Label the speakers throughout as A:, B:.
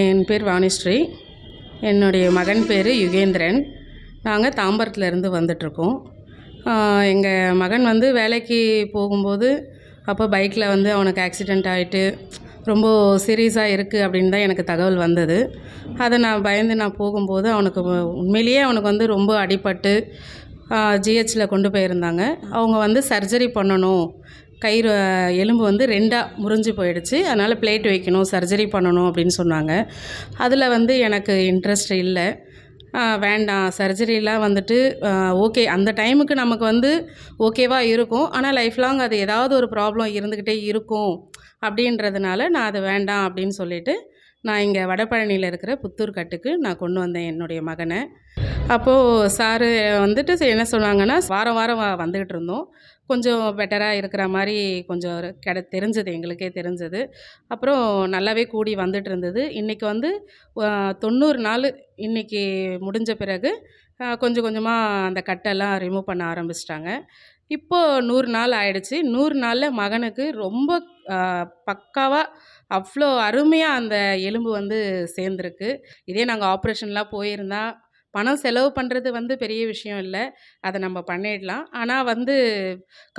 A: என் பேர் வாணிஸ்ரீ. என்னுடைய மகன் பேர் யுகேந்திரன். நாங்கள் தாம்பரத்துலேருந்து வந்துட்ருக்கோம். எங்கள் மகன் வந்து வேலைக்கு போகும்போது அப்போ பைக்கில் வந்து அவனுக்கு ஆக்சிடெண்ட் ஆகிட்டு ரொம்ப சீரியஸாக இருக்குது அப்படின்னு தான் எனக்கு தகவல் வந்தது. அதை நான் பயந்து நான் போகும்போது அவனுக்கு உண்மையிலேயே அவனுக்கு வந்து ரொம்ப அடிபட்டு ஜிஹெச்சில் கொண்டு போயிருந்தாங்க. அவங்க வந்து சர்ஜரி பண்ணணும். கயிறு எலும்பு வந்து ரெண்டாக முறிஞ்சு போயிடுச்சு. அதனால் பிளேட் வைக்கணும் சர்ஜரி பண்ணணும் அப்படின்னு சொன்னாங்க. அதில் வந்து எனக்கு இன்ட்ரெஸ்ட் இல்லை. வேண்டாம். சர்ஜரிலாம் வந்துட்டு ஓகே அந்த டைமுக்கு நமக்கு வந்து ஓகேவாக இருக்கும். ஆனால் லைஃப் லாங் அது ஏதாவது ஒரு ப்ராப்ளம் இருந்துக்கிட்டே இருக்கும். அப்படின்றதுனால நான் அது வேண்டாம் அப்படின்னு சொல்லிட்டு நான் இங்கே வடபழனியில் இருக்கிற புத்தூர் கட்டுக்கு நான் கொண்டு வந்தேன் என்னுடைய மகனை. அப்போது சாரு வந்துட்டு சரி என்ன சொன்னாங்கன்னா வாரம் வாரம் வந்துக்கிட்டு இருந்தோம். கொஞ்சம் பெட்டராக இருக்கிற மாதிரி கொஞ்சம் கிட தெரிஞ்சது எங்களுக்கே தெரிஞ்சது. அப்புறம் நல்லாவே கூடி வந்துட்டு இருந்தது. இன்றைக்கி வந்து தொண்ணூறு நாள் இன்றைக்கி முடிஞ்ச பிறகு கொஞ்சம் கொஞ்சமாக அந்த கட்டெல்லாம் ரிமூவ் பண்ண ஆரம்பிச்சிட்டாங்க. இப்போது நூறு நாள் ஆயிடுச்சு. நூறு நாளில் மகனுக்கு ரொம்ப பக்காவாக அவ்வளோ அருமையாக அந்த எலும்பு வந்து சேர்ந்துருக்கு. இதே நாங்கள் ஆப்ரேஷன்லாம் போயிருந்தால் பணம் செலவு பண்ணுறது வந்து பெரிய விஷயம் இல்லை. அதை நம்ம பண்ணிடலாம். ஆனால் வந்து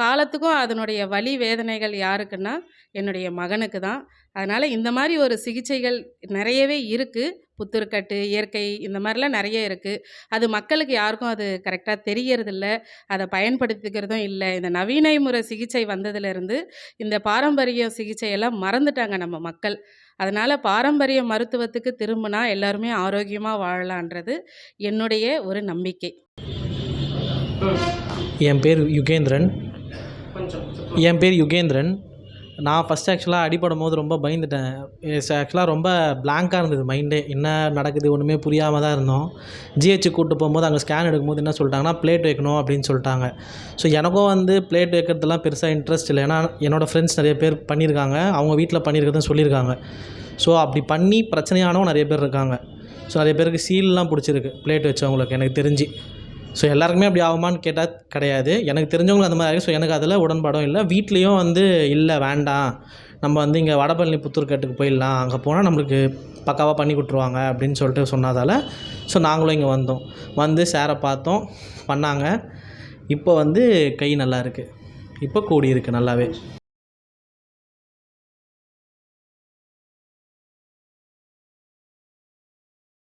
A: காலத்துக்கும் அதனுடைய வலி வேதனைகள் யாருக்குன்னா என்னுடைய மகனுக்கு தான். அதனால் இந்த மாதிரி ஒரு சிகிச்சைகள் நிறையவே இருக்குது புத்துருக்கட்டு இயற்கை இந்த மாதிரிலாம் நிறைய இருக்குது அது மக்களுக்கு யாருக்கும் அது கரெக்டாக தெரியறதில்ல. அதை பயன்படுத்திக்கிறதும் இல்லை. இந்த நவீன முறை சிகிச்சை வந்ததுலேருந்து இந்த பாரம்பரிய சிகிச்சையெல்லாம் மறந்துட்டாங்க நம்ம மக்கள். அதனால் பாரம்பரிய மருத்துவத்துக்கு திரும்பினா எல்லாருமே ஆரோக்கியமாக வாழலான்றது என்னுடைய ஒரு நம்பிக்கை.
B: என் பேர் யுகேந்திரன். என் பேர் யுகேந்திரன். நான் ஃபஸ்ட்டு ஆக்சுவலாக அடிபடும் போது ரொம்ப பயந்துட்டேன். ஆக்சுவலாக ரொம்ப பிளாங்காக இருந்தது மைண்டே என்ன நடக்குது ஒன்றுமே புரியாமல் தான் இருந்தோம். ஜிஹெச்சு கூப்பிட்டு போகும்போது அங்கே ஸ்கேன் எடுக்கும்போது என்ன சொல்லிட்டாங்கன்னா பிளேட் வைக்கணும் அப்படின்னு சொல்லிட்டாங்க. ஸோ எனக்கும் வந்து பிளேட் வைக்கிறதுலாம் பெருசாக இன்ட்ரெஸ்ட் இல்லை. ஏன்னா என்னோடய ஃப்ரெண்ட்ஸ் நிறைய பேர் பண்ணியிருக்காங்க. அவங்க வீட்டில் பண்ணியிருக்கிறதுன்னு சொல்லியிருக்காங்க. ஸோ அப்படி பண்ணி பிரச்சனையானவங்க நிறைய பேர் இருக்காங்க. ஸோ நிறைய பேருக்கு சீல்லாம் பிடிச்சிருக்கு. பிளேட் வச்சவங்களுக்கு எனக்கு தெரிஞ்சு. ஸோ எல்லாருக்குமே அப்படி ஆகுமான்னு கேட்டால் கிடையாது. எனக்கு தெரிஞ்சவங்களும் அந்த மாதிரி ஆகி ஸோ எனக்கு அதில் உடன்பாடும் இல்லை. வீட்லேயும் வந்து இல்லை வேண்டாம். நம்ம வந்து இங்கே வடபழனி புத்தூர்கட்டுக்கு போயிடலாம். அங்கே போனால் நம்மளுக்கு பக்காவாக பண்ணி கொடுத்துருவாங்க அப்படின்னு சொல்லிட்டு சொன்னதால் ஸோ நாங்களும் இங்கே வந்தோம். வந்து சேரை பார்த்தோம். பண்ணாங்க. இப்போ வந்து கை நல்லா இருக்குது இப்போ கூடி இருக்குது நல்லாவே.